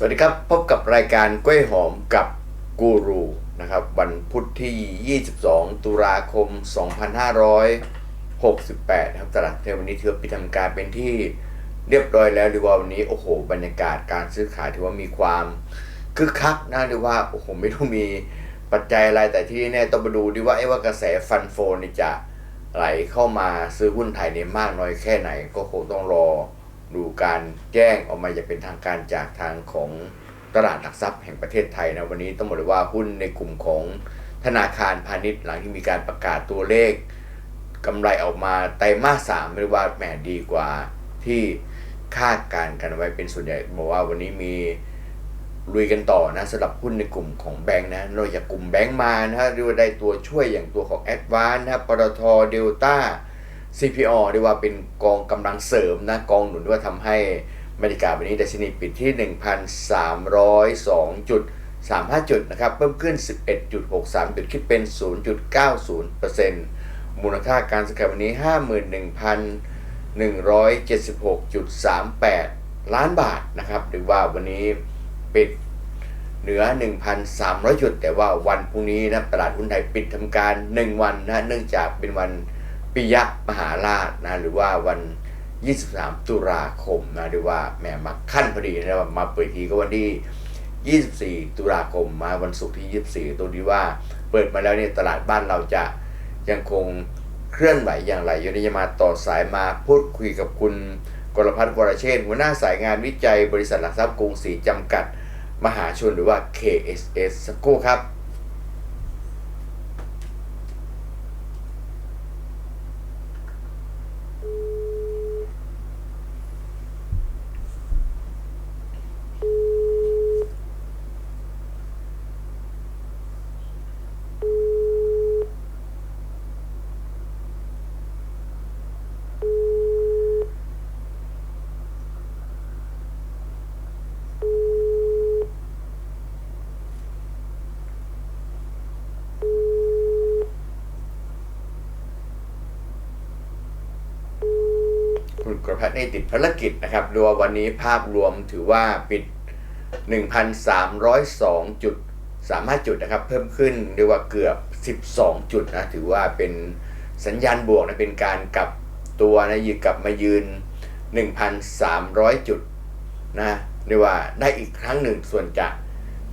สวัสดีครับ พบกับรายการกล้วยหอมกับกูรูนะครับ วันพุธที่ 22 ตุลาคม 2568 นะครับ ตลาดในวันนี้ถือปิดทำการเป็นที่เรียบร้อยแล้วหรือว่าวันนี้ โอ้โห บรรยากาศการซื้อขายถือว่ามีความคึกคักนะหรือว่า โอ้โห ไม่รู้มีปัจจัยอะไรแต่ที่แน่ต้องมาดูดีว่าไอ้ว่ากระแสฟันโฟนจะไหลเข้ามาซื้อหุ้นไทยเนี่ยมากน้อยแค่ไหน ก็คงต้องรอ ดูการแจ้งออกมาอย่างเป็นทางการจากทางของตลาดหลักทรัพย์แห่งประเทศไทยนะวันนี้ต้องบอกเลยว่าหุ้นในกลุ่มของธนาคารพาณิชย์หลังที่มีการประกาศตัวเลขกำไรออกมาไตรมาสสามเรียกว่าแหมดีกว่าที่คาดการณ์กันไว้เป็นส่วนใหญ่บอกว่าวันนี้มีลุยกันต่อนะสำหรับหุ้นในกลุ่มของแบงค์นะนอกจากกลุ่มแบงค์มานะฮะเรียกว่าได้ตัวช่วยอย่างตัวของแอดวานนะครับปตทเดลต้า CPO เรียกว่าเป็นกองกำลังเสริมนะกองหนุนว่าทำให้บรรยากาศวันนี้ดัชนีปิดที่ 1,302.35 จุดนะครับเพิ่มขึ้น 11.63 จุดคิดเป็น 0.90%มูลค่าการซื้อขายวันนี้ 51,176.38 ล้านบาทนะครับหรือว่าวันนี้ปิดเหนือ 1,300 จุด แต่ว่าวันพรุ่งนี้นะตลาดหุ้นไทยปิดทำการ 1 วันนะเนื่องจากเป็นวัน ปิยะมหาราชนะหรือว่าวัน 23 ตุลาคมนะหรือว่าแหมมาขั้นพอดีนะมาเปิดทีก็วันที่ 24 ตุลาคมมาวันศุกร์ที่ 24 ตัวนี้ว่าเปิดมาแล้วเนี่ยตลาดบ้านเราจะยังคงเคลื่อนไหวอย่างไรอยู่นี้จะมาต่อสายมาพูดคุยกับคุณกรพัฒน์วรเชษหัวหน้าสายงานวิจัยบริษัทหลักทรัพย์กรุงศรีจำกัด มหาชนหรือว่า KSS สักครู่ครับ คุณกรพัฒน์ได้ติดภารกิจนะครับรวมวันนี้ภาพรวมถือว่าปิด 1,302จุด35จุดนะครับ เพิ่มขึ้นเรียกว่าเกือบ 12 จุดนะถือว่าเป็นสัญญาณบวกนะเป็นการกลับตัวนะยืนกลับมายืน 1,300 จุดนะเรียกว่าได้อีกครั้งหนึ่งส่วนจะ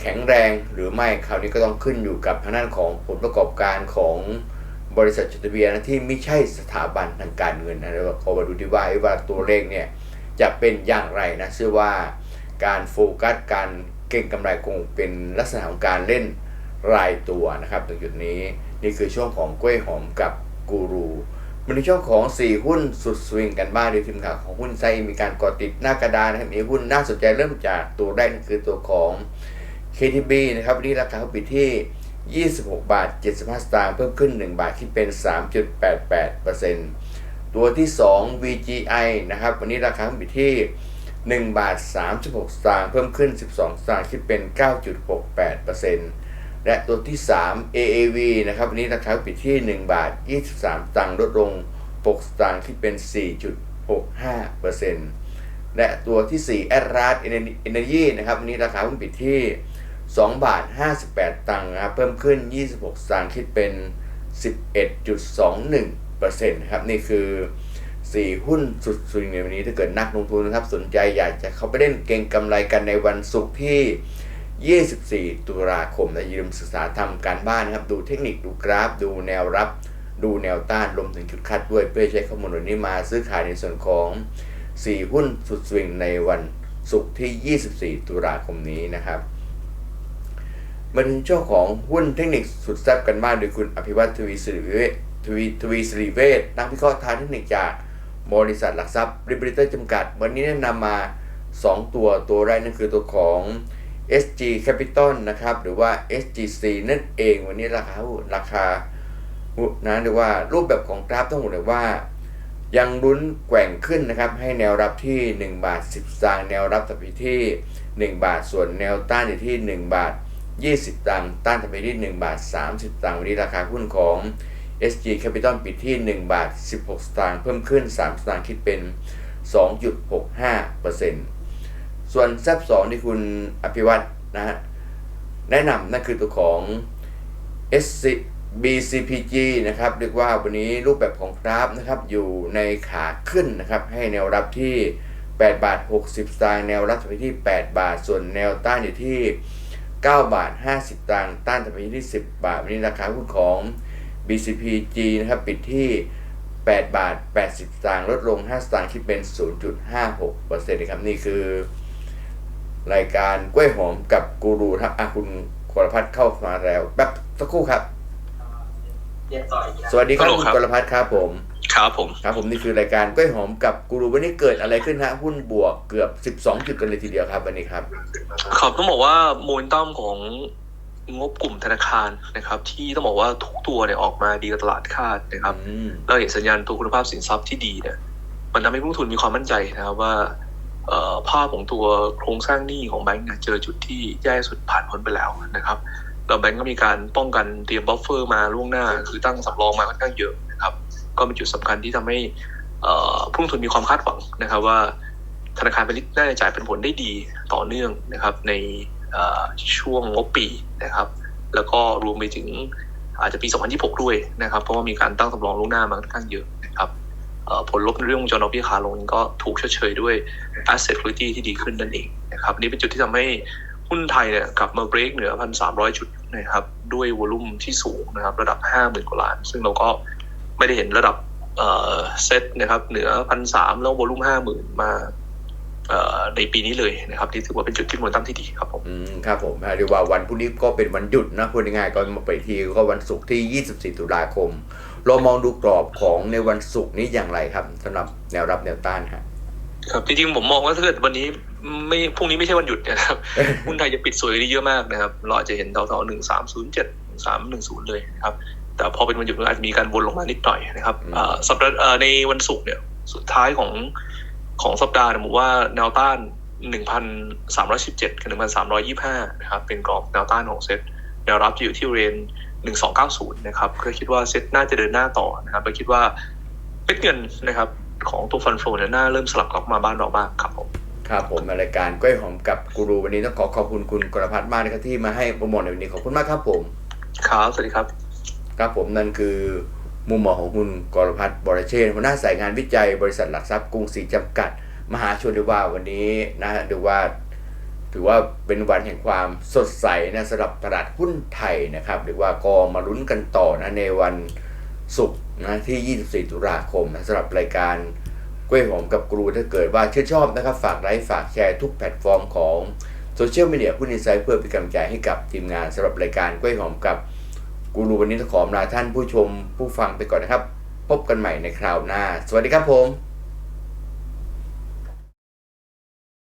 แข็งแรงหรือไม่คราวนี้ก็ต้องขึ้นอยู่กับทางด้านของผลประกอบการของ บริษัทจดทะเบียนนที่ไม่ใช่สถาบันทางการเงินนะแล้วก็ขอมาดูที่ว่าว่าตัวเลขเนี่ยจะเป็นอย่างไรนะเชื่อว่าการโฟกัสการเก็งกำไรคงเป็นลักษณะของการเล่นรายตัวนะครับตรงจุดนี้นี่คือช่วงของกล้วยหอมกับกูรูมาในช่วงของ 4 หุ้นสุดสวิงกันบ้างโดยทีมข่าวของหุ้นไซมีการกอติดหน้ากระดานนะครับมีหุ้นน่าสนใจเริ่มจากตัวแรกนั่คือตัวของ KTB นะครับวันนี้ราคาเขาปิดที่ 26 บาท 75 สตางค์เพิ่มขึ้น 1 บาทคิดเป็น 3.88%ตัวที่ 2 VGI นะครับ วันนี้ราคาปิดที่ 1 บาท 36 สตางค์เพิ่มขึ้น 12 สตางค์คิดเป็น 9.68%และตัวที่ 3 AAV นะครับ วันนี้ราคาปิดที่ 1 บาท 23 สตางค์ลดลง 6 สตางค์คิดเป็น 4.65%และตัวที่4 a d r a d Energy นะครับ วันนี้ราคาหุ้นปิดที่ 2 บาท 58 ตังค์นะครับเพิ่มขึ้น 26 สตางค์คิดเป็น 11.21%นะครับนี่คือ 4 หุ้นสุดสุดในวันนี้ถ้าเกิดนักลงทุนนะครับสนใจอยากจะเข้าไปเล่นเก็งกำไรกันในวันศุกร์ที่ 24 ตุลาคมนะอย่าลืมศึกษาทำการบ้านนะครับ ดูเทคนิคดูกราฟ ดูแนวรับ ดูแนวต้านรวมถึงจุดคัดด้วย เพื่อใช้ข้อมูลเหล่านี้มาซื้อขายในส่วนของ 4 หุ้นสุดสวิงในวันศุกร์ที่ 24 ตุลาคมนี้นะครับ มาถึงช่วงของหุ้นเทคนิคสุดแซ่บกันบ้างโดยคุณอภิวัตทวีสิริเวทวีทวีสิริเวชนักวิเคราะห์ทางเทคนิคจากบริษัทหลักทรัพย์ริบริเตอร์จำกัด วันนี้แนะนำมา 2 ตัวตัวแรกนั่นคือตัวของ SG Capital นะครับ หรือว่า SGC นั่นเองวันนี้ราคาราคานะหรือว่ารูปแบบของกราฟต้องบอกเลยว่า ยังลุ้นแกว่งขึ้นนะครับ ให้แนวรับที่ 1 บาท 10สตางค์แนวรับถัดไปที่ 1 บาทส่วนแนวต้านอยู่ที่ 1 บาท 20 ตังค์ต้านถัดไปที่1บาท 30 ตังค์วันนี้ราคาหุ้นของ SG Capital ปิดที่ 1 บาท 16 สตางค์เพิ่มขึ้น 3 สตางค์คิดเป็น 2.65%สส่วนแซบสองที่คุณอภิวัตนะฮะแนะนำนั่นคือตัวของ SC BCPG นะครับเรียกว่าวันนี้รูปแบบของกราฟนะครับอยู่ในขาขึ้นนะครับให้แนวรับที่ 8 บาท 60 สตางค์แนวรับไปที่ 8 บาท ส่วนแนวต้านอยู่ที่ 9 บาท 50สตางค์ต้านไปที่ 10 บาท วันนี้ราคาหุ้นของ BCPG นะครับ ปิดที่ 8 บาท 80สตางค์ลดลง 5 สตางค์คิดเป็น 0.56%นะครับ นี่คือ รายการกล้วยหอมกับกูรูครับอะคุณกรพัฒน์เข้ามาแล้วแป๊บสักครู่ครับ สวัสดีครับฮัลโหลคุณครับกรพัฒน์ครับผม ครับผม ครับผมนี่คือรายการกล้วยหอมกับกูรูวันนี้เกิดอะไรขึ้นฮะหุ้นบวกเกือบ 12 จุดกันเลยทีเดียวครับวันนี้ครับครับต้องบอกว่าโมเมนตัมของงบกลุ่มธนาคารนะครับ ที่ต้องบอกว่าทุกตัวเนี่ยออกมาดีกว่าตลาดคาดนะครับอืมเราเห็นสัญญาณตัวคุณภาพสินทรัพย์ที่ดีเนี่ยมันทำให้ผู้ลงทุนมีความมั่นใจนะครับว่าเอ่อภาพของตัวโครงสร้างหนี้ของแบงก์เนี่ยเจอจุดที่แย่สุดผ่านพ้นไปแล้วนะครับแล้วแบงก์ก็มีการป้องกันเตรียมบัฟเฟอร์มาล่วงหน้า คือตั้งสำรองมาค่อนข้างเยอะนะครับ ก็เป็นจุดสำคัญที่ทำให้ผู้ลงทุนมีความคาดหวังนะครับ ว่าธนาคารพาณิชย์น่าจะจ่ายเป็นผลได้ดีต่อเนื่องนะครับ ในช่วงงบปีนะครับ แล้วก็รวมไปถึงอาจจะปี 2026 ด้วยนะครับ เพราะว่ามีการตั้งสำรองล่วงหน้ามาค่อนข้างเยอะนะครับผลลบในเรื่องจรดอกเบี้ยขาลงก็ถูกชดเชยด้วย asset quality ที่ดีขึ้นนั่นเองนะครับนี่เป็นจุดที่ทำให้หุ้นไทยเนี่ยกลับมาเบรกเหนือ 1,300 จุดนะครับ ด้วยวอลุ่มที่สูงนะครับ ระดับ 50,000 กว่าล้าน ซึ่งเราก็ ไม่ได้เห็นระดับเอ่อเซตนะครับเหนือ1,300แล้ววอลุ่ม50,000มาเอ่อในปีนี้เลยนะครับที่ถือว่าเป็นจุดที่โมเมนตัมที่ดีครับผมอืมครับผมเรียกว่าวันพรุ่งนี้ก็เป็นวันหยุดนะพูดง่ายๆก็มาไปทีก็วันศุกร์ที่ 24 ตุลาคม เรามองดูกรอบของในวันศุกร์นี้อย่างไรครับสำหรับแนวรับแนวต้านครับครับจริงๆผมมองว่าถ้าเกิดวันนี้ไม่พรุ่งนี้ไม่ใช่วันหยุดเนยนะครับหุ้นไทยจะปิดสวยกว่านี้เยอะมากนะครับ เราอาจจะเห็นแถวๆหนึ่งสามศูนย์เจ็ดสามหนึ่งศูนย์เลยนะครับ แต่พอเป็นวันหยุดมันอาจจะมีการวนลงมานิดหน่อยนะครับอืมเอ่อสัปดาห์เอ่อในวันศุกร์เนี่ยสุดท้ายของของสัปดาห์เนี่ยผมว่าแนวต้านหนึ่งพันสามร้อยสิบเจ็ดกับหนึ่งพันสามร้อยยี่ห้านะครับ เป็นกรอบแนวต้านของเซ็ตแนวรับจะอยู่ที่เรนหนึ่งสองเก้าศูนย์นะครับก็คิดว่าเซ็ตน่าจะเดินหน้าต่อนะครับก็คิดว่าเม็ดเงินนะครับของตัวฟันโฟเนี่ยน่าเริ่มสลับกลับมาบ้านเราบ้างครับผมครับผมในรายการกล้วยหอมกับกูรูวันนี้ต้องขอขอบคุณคุณกรพัฒน์มากนะครับที่มาให้โปรโมทในวันนี้ขอบคุณมากครับผมครับสวัสดีครับ ครับผมนั่นคือมุมมองของคุณกรพัฒน์บรเชษฐ์หัวหน้าสายงานวิจัยบริษัทหลักทรัพย์กรุงศรีจำกัด มหาชนดีว่าวันนี้นะฮะดูว่าถือว่าเป็นวันแห่งความสดใสนะสำหรับตลาดหุ้นไทยนะครับหรือว่าก็มาลุ้นกันต่อนะในวันศุกร์นะที่ 24 ตุลาคมนะสำหรับรายการกล้วยหอมกับกรูถ้าเกิดว่าชื่นชอบนะครับฝากไลค์ฝากแชร์ทุกแพลตฟอร์มของโซเชียลมีเดียหุ้นอินไซต์เพื่อเป็นกำลังใจให้กับทีมงานสำหรับรายการกล้วยหอมกับ กูรูวันนี้ต้องขอลาท่านผู้ชมผู้ฟังไปก่อนนะครับ พบกันใหม่ในคราวหน้า สวัสดีครับผม